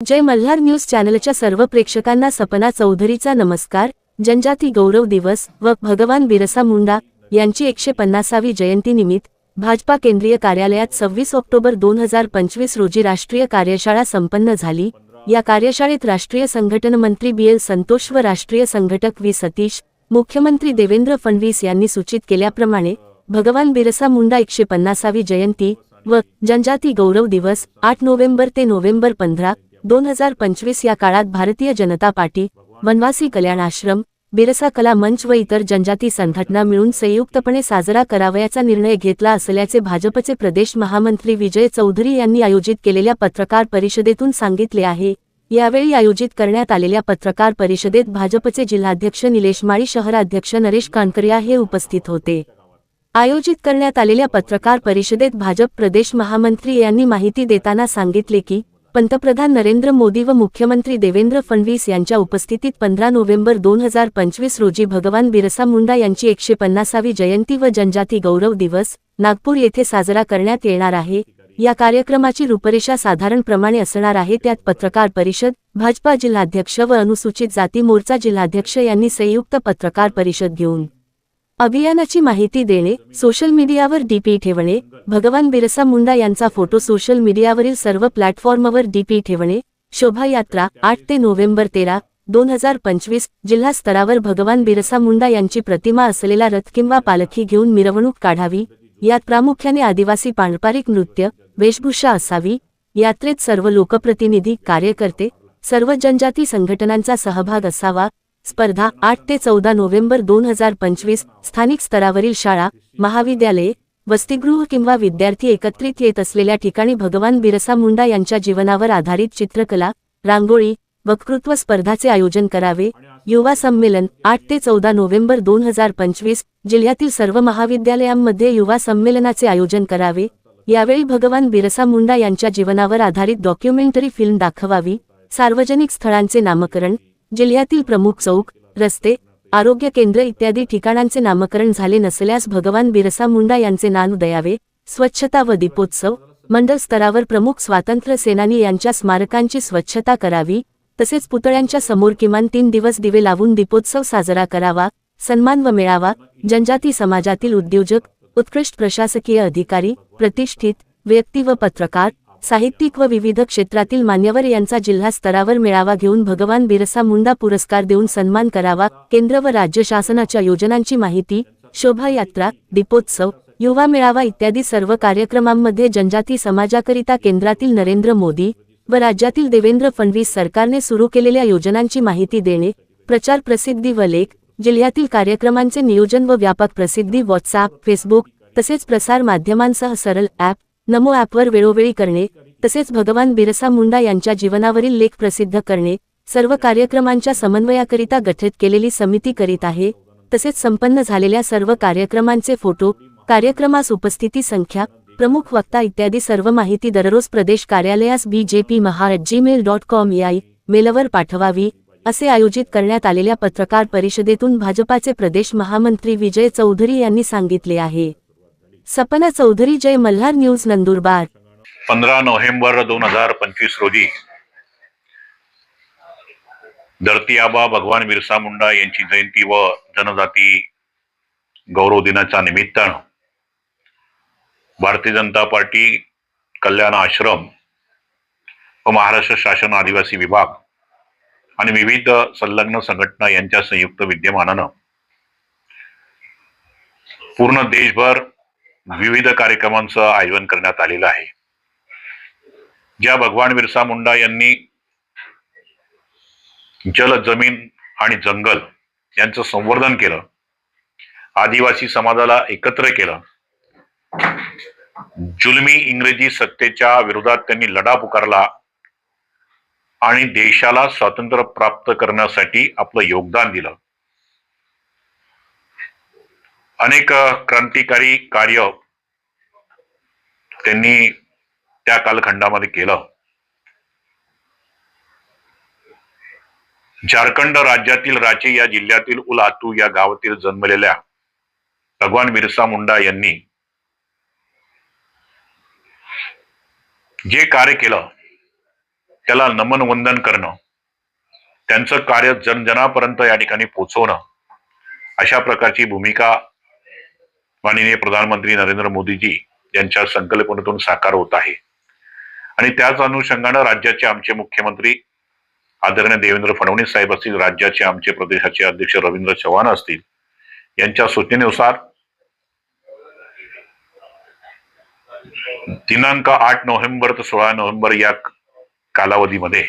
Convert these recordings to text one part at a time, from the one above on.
जय Malhar news चॅनलच्या सर्व प्रेक्षकांना सपना चौधरीचा नमस्कार. जनजाती गौरव दिवस व भगवान बिरसा मुंडा यांची एकशे पन्नासावी जयंतीनिमित्त भाजपा केंद्रीय कार्यालयात सव्वीस ऑक्टोबर दोन हजार पंचवीस रोजी राष्ट्रीय कार्यशाळा संपन्न झाली. या कार्यशाळेत राष्ट्रीय संघटन मंत्री बी एल संतोष व राष्ट्रीय संघटक व्ही सतीश मुख्यमंत्री देवेंद्र फडणवीस यांनी सूचित केल्याप्रमाणे भगवान बिरसा मुंडा एकशे पन्नासावी जयंती व जनजाती गौरव दिवस आठ नोव्हेंबर ते नोव्हेंबर पंधरा दोन हजार पंचवीस या काळात भारतीय जनता पार्टी वनवासी कल्याण आश्रम बिरसा कला मंच व इतर जनजाती संघटना मिळून संयुक्तपणे साजरा करावयाचा निर्णय घेतला असल्याचे भाजपचे प्रदेश महामंत्री विजय चौधरी यांनी आयोजित केलेल्या पत्रकार परिषदेतून सांगितले आहे. यावेळी आयोजित करण्यात आलेल्या पत्रकार परिषदेत भाजपचे जिल्हाध्यक्ष निलेश माळी शहराध्यक्ष नरेश कानकरिया हे उपस्थित होते. आयोजित करण्यात आलेल्या पत्रकार परिषदेत भाजप प्रदेश महामंत्री यांनी माहिती देताना सांगितले की पंतप्रधान नरेंद्र मोदी व मुख्यमंत्री देवेंद्र फडणवीस यांच्या उपस्थितीत पंधरा नोव्हेंबर दोन हजार पंचवीस रोजी भगवान बिरसा मुंडा यांची एकशे पन्नासावी जयंती व जनजाती गौरव दिवस नागपूर येथे साजरा करण्यात येणार आहे. या कार्यक्रमाची रूपरेषा साधारणप्रमाणे असणार आहे. त्यात पत्रकार परिषद भाजपा जिल्हाध्यक्ष व अनुसूचित जाती मोर्चा जिल्हाध्यक्ष यांनी संयुक्त पत्रकार परिषद घेऊन अभियानाची माहिती देणे सोशल मीडियावर डीपी ठेवणे भगवान बिरसा मुंडा यांचा फोटो सोशल मीडियावरील सर्व प्लॅटफॉर्मवर डीपी ठेवणे शोभायात्रा आठ ते नोव्हेंबर तेरा दोन हजार पंचवीस जिल्हा स्तरावर भगवान बिरसा मुंडा यांची प्रतिमा असलेला रथ किंवा पालखी घेऊन मिरवणूक काढावी यात प्रामुख्याने आदिवासी पारंपरिक नृत्य वेशभूषा असावी यात्रेत सर्व लोकप्रतिनिधी कार्यकर्ते सर्व जनजाती संघटनांचा सहभाग असावा स्पर्धा आठ ते चौदा नोव्हेंबर दोन हजार पंचवीस स्थानिक स्तरावरील शाळा महाविद्यालये वसतिगृह किंवा विद्यार्थी एकत्रित येत असलेल्या ठिकाणी भगवान बिरसा मुंडा यांच्या जीवनावर आधारित चित्रकला रांगोळी वक्तृत्व स्पर्धाचे आयोजन करावे. युवा संमेलन आठ ते चौदा नोव्हेंबर दोन हजार पंचवीस जिल्ह्यातील सर्व महाविद्यालयांमध्ये युवा संमेलनाचे आयोजन करावे. यावेळी भगवान बिरसा मुंडा यांच्या जीवनावर आधारित डॉक्युमेंटरी फिल्म दाखवावी. सार्वजनिक स्थळांचे नामकरण जिल्ह्यातील प्रमुख चौक रस्ते आरोग्य केंद्र इत्यादी ठिकाणांचे नामकरण झाले नसल्यास भगवान बिरसा मुंडा यांचे नाव द्यावे स्वच्छता व दीपोत्सव मंडळ स्तरावर प्रमुख स्वातंत्र्य सेनानी यांच्या स्मारकांची स्वच्छता करावी तसेच पुतळ्यांच्या समोर किमान तीन दिवस दिवे लावून दीपोत्सव साजरा करावा सन्मान व मिळावा जनजाती समाजातील उद्योजक उत्कृष्ट प्रशासकीय अधिकारी प्रतिष्ठित व्यक्ती व पत्रकार साहित्यिक व विविध क्षेत्रातील मान्यवर यांचा जिल्हा स्तरावर मेळावा घेऊन भगवान बिरसा मुंडा पुरस्कार देऊन सन्मान करावा केंद्र व राज्य शासनाच्या योजनांची माहिती शोभायात्रा दीपोत्सव युवा मेळावा इत्यादी सर्व कार्यक्रमांमध्ये जनजाती समाजाकरिता केंद्रातील नरेंद्र मोदी व राज्यातील देवेंद्र फडणवीस सरकारने सुरू केलेल्या योजनांची माहिती देणे प्रचार प्रसिद्धी व लेख जिल्ह्यातील कार्यक्रमांचे नियोजन व व्यापक प्रसिद्धी व्हॉट्सअप फेसबुक तसेच प्रसार माध्यमांसह सरल ॲप नमो ॲपवर वेळोवेळी करणे तसेच भगवान बिरसा मुंडा यांच्या जीवनावरील लेख प्रसिद्ध करणे सर्व कार्यक्रमांच्या समन्वयाकरिता गठीत केलेली समिती करीत आहे तसेच संपन्न झालेल्या सर्व कार्यक्रमांचे फोटो कार्यक्रमास उपस्थिती संख्या प्रमुख वक्ता इत्यादी सर्व माहिती दररोज प्रदेश कार्यालयास B J P Mahar Gmail dot com या मेलवर पाठवावी असे आयोजित करण्यात आलेल्या पत्रकार परिषदेतून भाजपाचे प्रदेश महामंत्री विजय चौधरी यांनी सांगितले आहे. सपना चौधरी जय मल्हार न्यूज नंदुरबार. पंधरा नोव्हेंबर दोन हजार पंचवीस रोजी धरती आबा भगवान बिरसा मुंडा यांची जयंती व जनजाती गौरव दिनाच्या निमित्तानं भारतीय जनता पार्टी कल्याण आश्रम व महाराष्ट्र शासन आदिवासी विभाग आणि विविध संलग्न संघटना यांच्या संयुक्त विद्यमानानं पूर्ण देशभर विविध कार्यक्रमांचं आयोजन करण्यात आलेलं आहे. ज्या भगवान बिरसा मुंडा यांनी जल जमीन आणि जंगल यांचं संवर्धन केलं आदिवासी समाजाला एकत्र केलं जुलमी इंग्रजी सत्तेच्या विरोधात त्यांनी लढा पुकारला आणि देशाला स्वातंत्र्य प्राप्त करण्यासाठी आपलं योगदान दिलं. अनेक क्रांतिकारी कार्य त्यांनी त्या कालखंडामध्ये केलं. झारखंड राज्यातील रांची या जिल्ह्यातील उलातू या गावातील जन्मलेल्या भगवान बिरसा मुंडा यांनी जे कार्य केलं त्याला नमन वंदन करणं त्यांचं कार्य जनजनापर्यंत या ठिकाणी पोहोचवणं अशा प्रकारची भूमिका माननीय प्रधानमंत्री नरेंद्र मोदीजी यांच्या संकल्पनेतून साकार होत आहे. आणि त्याच अनुषंगानं राज्याचे आमचे मुख्यमंत्री आदरणीय देवेंद्र फडणवीस साहेब असतील राज्याचे आमचे प्रदेशाचे अध्यक्ष रवींद्र चव्हाण असतील यांच्या सूचनेनुसार दिनांक आठ नोव्हेंबर ते सोळा नोव्हेंबर या कालावधीमध्ये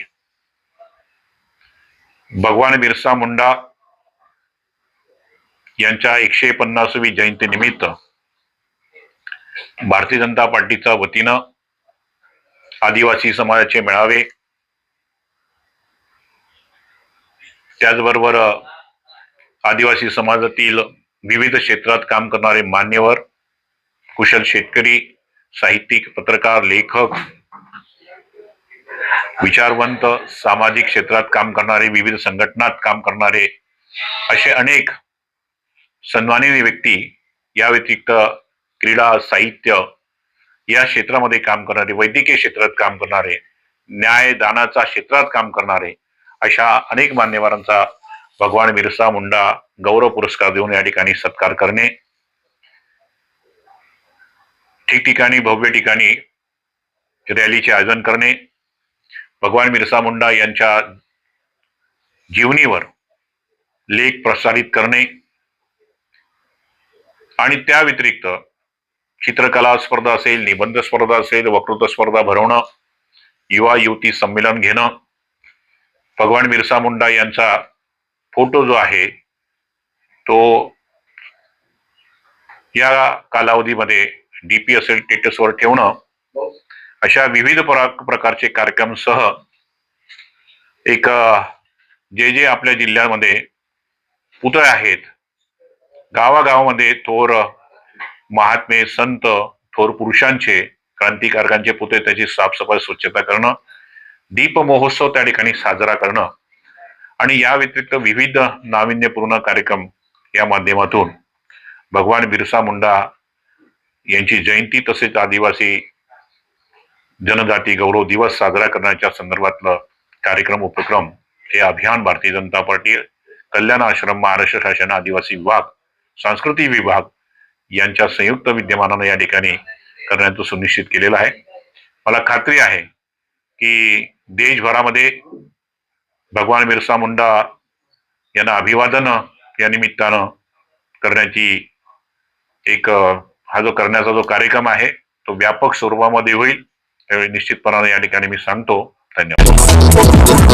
भगवान बिरसा मुंडा यांच्या एकशे पन्नासवी जयंतीनिमित्त भारतीय जनता पार्टीच्या वतीनं आदिवासी समाजाचे मेळावे त्याचबरोबर आदिवासी समाजातील विविध क्षेत्रात काम करणारे मान्यवर कुशल शेतकरी साहित्यिक पत्रकार लेखक विचारवंत सामाजिक क्षेत्रात काम करणारे विविध संघटनात काम करणारे असे अनेक सन्माननीय व्यक्ती या व्यतिरिक्त क्रीडा साहित्य या क्षेत्रामध्ये काम करणारे वैद्यकीय क्षेत्रात काम करणारे न्यायदानाच्या क्षेत्रात काम करणारे अशा अनेक मान्यवरांचा भगवान बिरसा मुंडा गौरव पुरस्कार देऊन या ठिकाणी सत्कार करणे. ठिकठिकाणी भव्य ठिकाणी रॅलीचे आयोजन करणे. भगवान बिरसा मुंडा यांच्या जीवनीवर लेख प्रसारित करणे. आणि त्या व्यतिरिक्त चित्रकला स्पर्धा असेल निबंध स्पर्धा असेल वक्तृत्व स्पर्धा भरवणं युवा युवती संमेलन घेणं भगवान बिरसा मुंडा यांचा फोटो जो आहे तो या कालावधीमध्ये डीपी असेल स्टेटसवर ठेवणं अशा विविध प्रकारचे कार्यक्रमसह एक जे जे आपल्या जिल्ह्यामध्ये पुतळे आहेत गावागावामध्ये थोर महात्मे संत थोर पुरुषांचे क्रांतिकारकांचे पुतळे त्याची साफसफाई स्वच्छता करणं दीप महोत्सव त्या ठिकाणी साजरा करणं आणि या व्यतिरिक्त विविध नाविन्यपूर्ण कार्यक्रम या माध्यमातून भगवान बिरसा मुंडा यांची जयंती तसेच आदिवासी जनजाती गौरव दिवस साजरा करण्याच्या संदर्भातलं कार्यक्रम उपक्रम हे अभियान भारतीय जनता पार्टी कल्याण आश्रम महाराष्ट्र शासन आदिवासी विभाग सांस्कृतिक विभाग यांच्या संयुक्त विद्यमानानं या ठिकाणी करण्याचं सुनिश्चित केलेलं आहे. मला खात्री आहे की देशभरामध्ये भगवान बिरसा मुंडा यांना अभिवादन या निमित्तानं करण्याची एक हा जो करण्याचा जो कार्यक्रम आहे तो व्यापक स्वरूपामध्ये होईल. त्यावेळी निश्चितपणाने या ठिकाणी मी सांगतो. धन्यवाद.